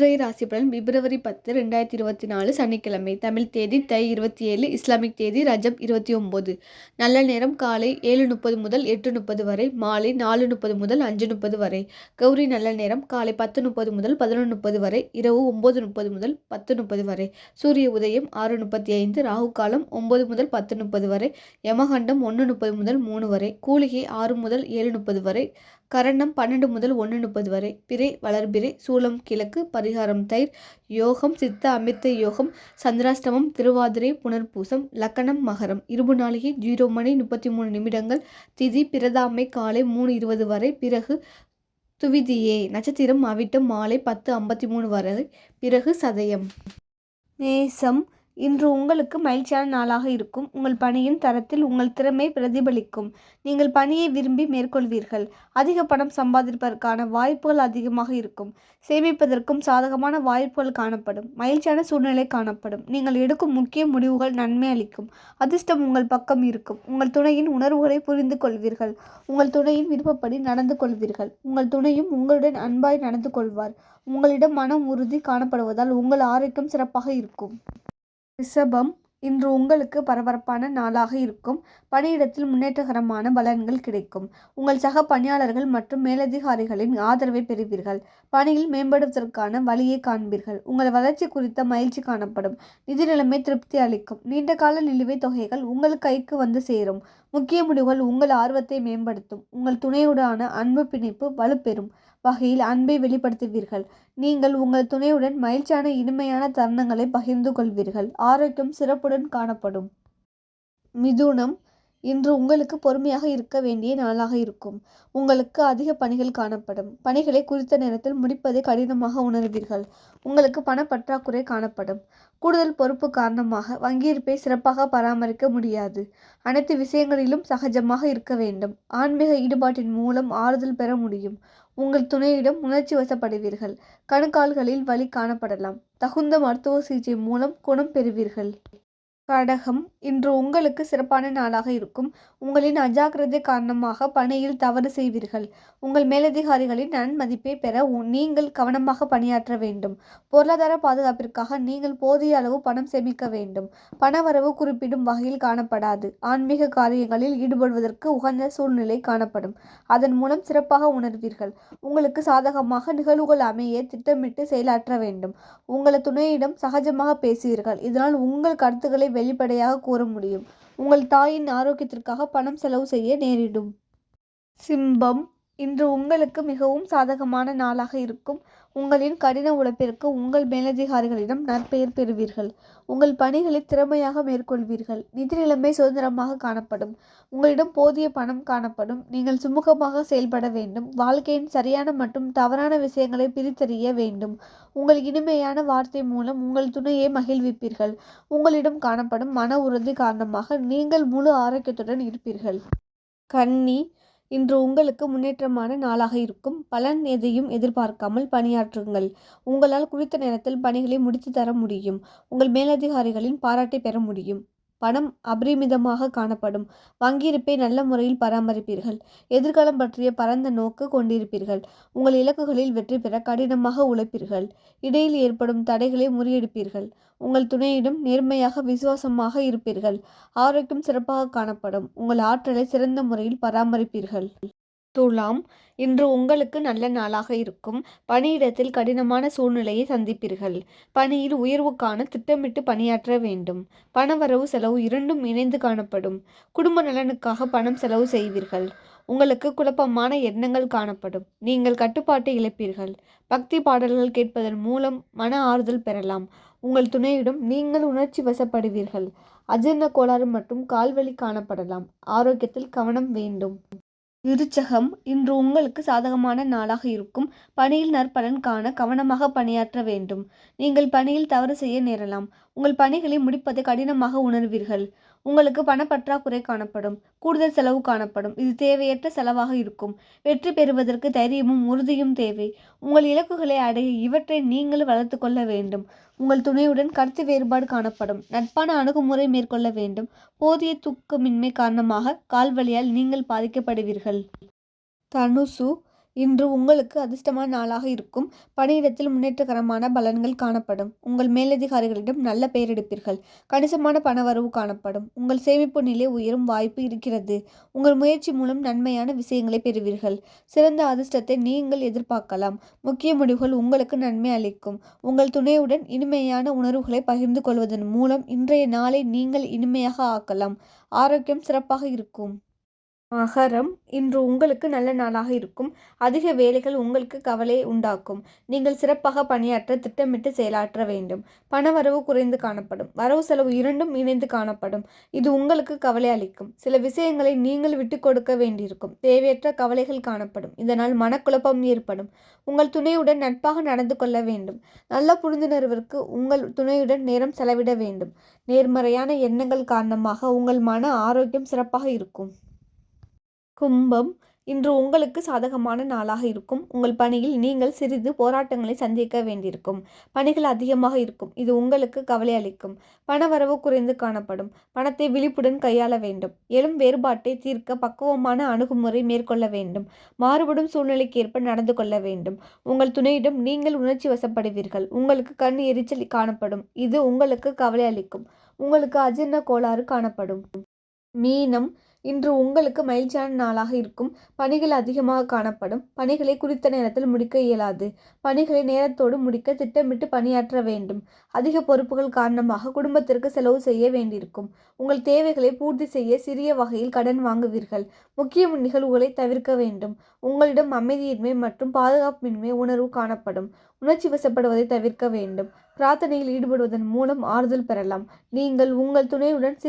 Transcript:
இன்றைய ராசி பலன் பிப்ரவரி பத்து ரெண்டாயிரத்தி இருபத்தி நாலு சனிக்கிழமை. தமிழ் தேதி தை இருபத்தி ஏழு இஸ்லாமிக் தேதி ரஜப் இருபத்தி ஒம்பது. நல்ல நேரம் காலை ஏழு முப்பது முதல் எட்டு முப்பது வரை மாலை நாலு முப்பது முதல் அஞ்சு முப்பது வரை. கௌரி நல்ல நேரம் காலை பத்து முப்பது முதல் பதினொன்று முப்பது வரை இரவு ஒம்பது முப்பது முதல் பத்து முப்பது வரை. சூரிய உதயம் ஆறு முப்பத்தி ஐந்து ராகு காலம் ஒம்பது முதல் பத்து முப்பது வரை. யமகண்டம் ஒன்று முப்பது முதல் மூணு வரை. கூலிகை ஆறு முதல் ஏழு முப்பது வரை. கரணம் பன்னெண்டு முதல் ஒன்று முப்பது வரை. பிறை வளர்பிறை சூலம் கிழக்கு பரிகாரம் தயிர் யோகம் சித்த அமிர்த யோகம் சந்திராஷ்டமம் திருவாதிரை புனர்பூசம் லக்கணம் மகரம். இருபு நாளிகை ஜீரோ மணி முப்பத்தி மூணு நிமிடங்கள். திதி பிரதாமை காலை மூணு இருபது வரை. பிறகு துவிதியே. நட்சத்திரம் அவிட்டம் மாலை பத்து ஐம்பத்தி மூணு வரை. பிறகு சதயம். மேசம் இன்று உங்களுக்கு மகிழ்ச்சியான நாளாக இருக்கும். உங்கள் பணியின் தரத்தில் உங்கள் திறமை பிரதிபலிக்கும். நீங்கள் பணியை விரும்பி மேற்கொள்வீர்கள். அதிக பணம் சம்பாதிப்பதற்கான வாய்ப்புகள் அதிகமாக இருக்கும். சேமிப்பதற்கும் சாதகமான வாய்ப்புகள் காணப்படும். மகிழ்ச்சியான சூழ்நிலை காணப்படும். நீங்கள் எடுக்கும் முக்கிய முடிவுகள் நன்மை அளிக்கும். அதிர்ஷ்டம் உங்கள் பக்கம் இருக்கும். உங்கள் துணையின் உணர்வுகளை புரிந்து கொள்வீர்கள். உங்கள் துணையின் விருப்பப்படி நடந்து கொள்வீர்கள். உங்கள் துணையும் உங்களுடன் அன்பாய் நடந்து கொள்வார். உங்களிடம் மனம் உறுதி காணப்படுவதால் உங்கள் ஆரோக்கியம் சிறப்பாக இருக்கும். ரிஷபம் இன்று உங்களுக்கு பரபரப்பான நாளாக இருக்கும். பணியிடத்தில் முன்னேற்றகரமான பலன்கள் கிடைக்கும். உங்கள் சக பணியாளர்கள் மற்றும் மேலதிகாரிகளின் ஆதரவை பெறுவீர்கள். பணியில் மேம்படுவதற்கான வழியை காண்பீர்கள். உங்கள் வளர்ச்சி குறித்த மகிழ்ச்சி காணப்படும். நிதி நிலைமை திருப்தி அளிக்கும். நீண்டகால நிலுவை நிலுவைத் தொகைகள் உங்கள் கைக்கு வந்து சேரும். முக்கிய முடிவுகள் உங்கள் ஆர்வத்தை மேம்படுத்தும். உங்கள் துணையுடான அன்பு பிணைப்பு வலுப்பெறும். வகையில் அன்பை வெளிப்படுத்துவீர்கள். நீங்கள் உங்கள் துணையுடன் மகிழ்ச்சியான இனிமையான தருணங்களை பகிர்ந்து கொள்வீர்கள். ஆரோக்கியம் சிறப்புடன் காணப்படும். மிதுனம் இன்று உங்களுக்கு பொறுமையாக இருக்க வேண்டிய நாளாக இருக்கும். உங்களுக்கு அதிக பணிகள் காணப்படும். பணிகளை குறித்த நேரத்தில் முடிப்பதை கடினமாக உணர்வீர்கள். உங்களுக்கு பணப்பற்றாக்குறை காணப்படும். கூடுதல் பொறுப்பு காரணமாக வங்கியிருப்பை சிறப்பாக பராமரிக்க முடியாது. அனைத்து விஷயங்களிலும் சகஜமாக இருக்க வேண்டும். ஆன்மீக ஈடுபாட்டின் மூலம் ஆறுதல் பெற முடியும். உங்கள் துணையிடம் உணர்ச்சி வசப்படுவீர்கள். கணுக்கால்களில் வலி காணப்படலாம். தகுந்த மருத்துவ சிகிச்சை மூலம் குணம் பெறுவீர்கள். கடகம் இன்று உங்களுக்கு சிறப்பான நாளாக இருக்கும். உங்களின் அஜாக்கிரதை காரணமாக பணியில் தவறு செய்வீர்கள். உங்கள் மேலதிகாரிகளின் நன்மதிப்பை பெற நீங்கள் கவனமாக பணியாற்ற வேண்டும். பொருளாதார பாதுகாப்பிற்காக நீங்கள் போதிய அளவு பணம் சேமிக்க வேண்டும். பணவரவு குறிப்பிடும் வகையில் காணப்படாது. ஆன்மீக காரியங்களில் ஈடுபடுவதற்கு உகந்த சூழ்நிலை காணப்படும். அதன் மூலம் சிறப்பாக உணர்வீர்கள். உங்களுக்கு சாதகமாக நிகழ்வுகள் அமைய திட்டமிட்டு செயலாற்ற வேண்டும். உங்களது துணையிடம் சகஜமாக பேசுவீர்கள். இதனால் உங்கள் கருத்துக்களை வெளிப்படையாக கூற முடியும். உங்கள் தாயின் ஆரோக்கியத்திற்காக பணம் செலவு செய்ய நேரிடும். சிம்பம் இன்று உங்களுக்கு மிகவும் சாதகமான நாளாக இருக்கும். உங்களின் கடின உழைப்பிற்கு உங்கள் மேலதிகாரிகளிடம் நற்பெயர் பெறுவீர்கள். உங்கள் பணிகளை திறமையாக மேற்கொள்வீர்கள். நிதி நிலைமை சுதந்திரமாக காணப்படும். உங்களிடம் போதிய பணம் காணப்படும். நீங்கள் சுமூகமாக செயல்பட வேண்டும். வாழ்க்கையின் சரியான மற்றும் தவறான விஷயங்களை பிரித்தறிய வேண்டும். உங்கள் இனிமையான வார்த்தை மூலம் உங்கள் துணையை மகிழ்விப்பீர்கள். உங்களிடம் காணப்படும் மன உறுதி காரணமாக நீங்கள் முழு ஆரோக்கியத்துடன் இருப்பீர்கள். கன்னி இன்று உங்களுக்கு முன்னேற்றமான நாளாக இருக்கும். பலன் எதையும் எதிர்பார்க்காமல் பணியாற்றுங்கள். உங்களால் குறித்த நேரத்தில் பணிகளை முடித்து தர முடியும். உங்கள் மேலதிகாரிகளின் பாராட்டை பெற முடியும். பணம் அபரிமிதமாக காணப்படும். வங்கியிருப்பை நல்ல முறையில் பராமரிப்பீர்கள். எதிர்காலம் பற்றிய பரந்த நோக்கு கொண்டிருப்பீர்கள். உங்கள் இலக்குகளில் வெற்றி பெற கடினமாக உழைப்பீர்கள். இடையில் ஏற்படும் தடைகளை முறியடிப்பீர்கள். உங்கள் துணையிடம் நேர்மையாக விசுவாசமாக இருப்பீர்கள். ஆரோக்கியம் சிறப்பாக காணப்படும். உங்கள் ஆற்றலை சிறந்த முறையில் பராமரிப்பீர்கள். துலாம் இன்று உங்களுக்கு நல்ல நாளாக இருக்கும். பணியிடத்தில் கடினமான சூழ்நிலையை சந்திப்பீர்கள். பணியில் உயர்வுக்கான திட்டமிட்டு பணியாற்ற வேண்டும். பணவரவு செலவு இரண்டும் இணைந்து காணப்படும். குடும்ப நலனுக்காக பணம் செலவு செய்வீர்கள். உங்களுக்கு குழப்பமான எண்ணங்கள் காணப்படும். நீங்கள் கட்டுப்பாட்டை இழப்பீர்கள். பக்தி பாடல்கள் கேட்பதன் மூலம் மன ஆறுதல் பெறலாம். உங்கள் துணையிடம் நீங்கள் உணர்ச்சி வசப்படுவீர்கள். அஜீர்ண கோளாறு மற்றும் கால்வலி காணப்படலாம். ஆரோக்கியத்தில் கவனம் வேண்டும். விருச்சகம் இன்று உங்களுக்கு சாதகமான நாளாக இருக்கும். பணியில் நற்பலன் காண கவனமாக பணியாற்ற வேண்டும். நீங்கள் பணியில் தவறு செய்ய நேரலாம். உங்கள் பணிகளை முடிப்பதை கடினமாக உணர்வீர்கள். உங்களுக்கு பணப்பற்றாக்குறை காணப்படும். கூடுதல் செலவு காணப்படும். இது தேவையற்ற செலவாக இருக்கும். வெற்றி பெறுவதற்கு தைரியமும் உறுதியும் தேவை. உங்கள் இலக்குகளை அடைய இவற்றை நீங்கள் வளர்த்து கொள்ள வேண்டும். உங்கள் துணையுடன் கருத்து வேறுபாடு காணப்படும். நட்பான அணுகுமுறை மேற்கொள்ள வேண்டும். போதிய தூக்கமின்மை காரணமாக கால்வழியால் நீங்கள் பாதிக்கப்படுவீர்கள். தனுசு இன்று உங்களுக்கு அதிர்ஷ்டமான நாளாக இருக்கும். பணியிடத்தில் முன்னேற்றகரமான பலன்கள் காணப்படும். உங்கள் மேலதிகாரிகளிடம் நல்ல பெயர் எடுப்பீர்கள் கணிசமான பணவரவு காணப்படும். உங்கள் சேமிப்பு நிலை உயரும் வாய்ப்பு இருக்கிறது. உங்கள் முயற்சி மூலம் நன்மையான விஷயங்களை பெறுவீர்கள். சிறந்த அதிர்ஷ்டத்தை நீங்கள் எதிர்பார்க்கலாம். முக்கிய முடிவுகள் உங்களுக்கு நன்மை அளிக்கும். உங்கள் துணையுடன் இனிமையான உணர்வுகளை பகிர்ந்து கொள்வதன் மூலம் இன்றைய நாளை நீங்கள் இனிமையாக ஆக்கலாம். ஆரோக்கியம் சிறப்பாக இருக்கும். மகரம் இன்று உங்களுக்கு நல்ல நாளாக இருக்கும். அதிக வேலைகள் உங்களுக்கு கவலையை உண்டாக்கும். நீங்கள் சிறப்பாக பணியாற்ற திட்டமிட்டு செயலாற்ற வேண்டும். பணவரவு குறைந்து காணப்படும். வரவு செலவு இரண்டும் இணைந்து காணப்படும். இது உங்களுக்கு கவலை அளிக்கும். சில விஷயங்களை நீங்கள் விட்டு கொடுக்க வேண்டியிருக்கும். தேவையற்ற கவலைகள் காணப்படும். இதனால் மனக்குழப்பம் ஏற்படும். உங்கள் துணையுடன் நட்பாக நடந்து கொள்ள வேண்டும். நல்ல புரிந்துணர்விற்கு உங்கள் துணையுடன் நேரம் செலவிட வேண்டும். நேர்மறையான எண்ணங்கள் காரணமாக உங்கள் மன ஆரோக்கியம் சிறப்பாக இருக்கும். கும்பம் இன்று உங்களுக்கு சாதகமான நாளாக இருக்கும். உங்கள் பணியில் நீங்கள் சிறிது போராட்டங்களை சந்திக்க வேண்டியிருக்கும். பணிகள் அதிகமாக இருக்கும். இது உங்களுக்கு கவலை அளிக்கும். பணவரவு குறைந்து காணப்படும். பணத்தை விழிப்புடன் கையாள வேண்டும். எழும் வேறுபாட்டை தீர்க்க பக்குவமான அணுகுமுறை மேற்கொள்ள வேண்டும். மாறுபடும் சூழ்நிலைக்கு ஏற்ப நடந்து கொள்ள வேண்டும். உங்கள் துணையிடம் நீங்கள் உணர்ச்சி வசப்படுவீர்கள். உங்களுக்கு கண் எரிச்சல் காணப்படும். இது உங்களுக்கு கவலை அளிக்கும். உங்களுக்கு அஜீர்ண கோளாறு காணப்படும். மீனம் இன்று உங்களுக்கு மகிழ்ச்சியான நாளாக இருக்கும். பணிகள் அதிகமாக காணப்படும். பணிகளை குறித்த நேரத்தில் முடிக்க இயலாது. பணிகளை நேரத்தோடு முடிக்க திட்டமிட்டு பணியாற்ற வேண்டும். அதிக பொறுப்புகள் காரணமாக குடும்பத்திற்கு செலவு செய்ய வேண்டியிருக்கும். உங்கள் தேவைகளை பூர்த்தி செய்ய சிறிய வகையில் கடன் வாங்குவீர்கள். முக்கிய நிகழ்வுகளை தவிர்க்க வேண்டும். உங்களிடம் அமைதியின்மை மற்றும் பாதுகாப்பின்மை உணர்வு காணப்படும். உணர்ச்சி வசப்படுவதை தவிர்க்க வேண்டும். பிரார்த்தனையில் ஈடுபடுவதன் மூலம் ஆறுதல் பெறலாம். நீங்கள் உங்கள் துணையுடன்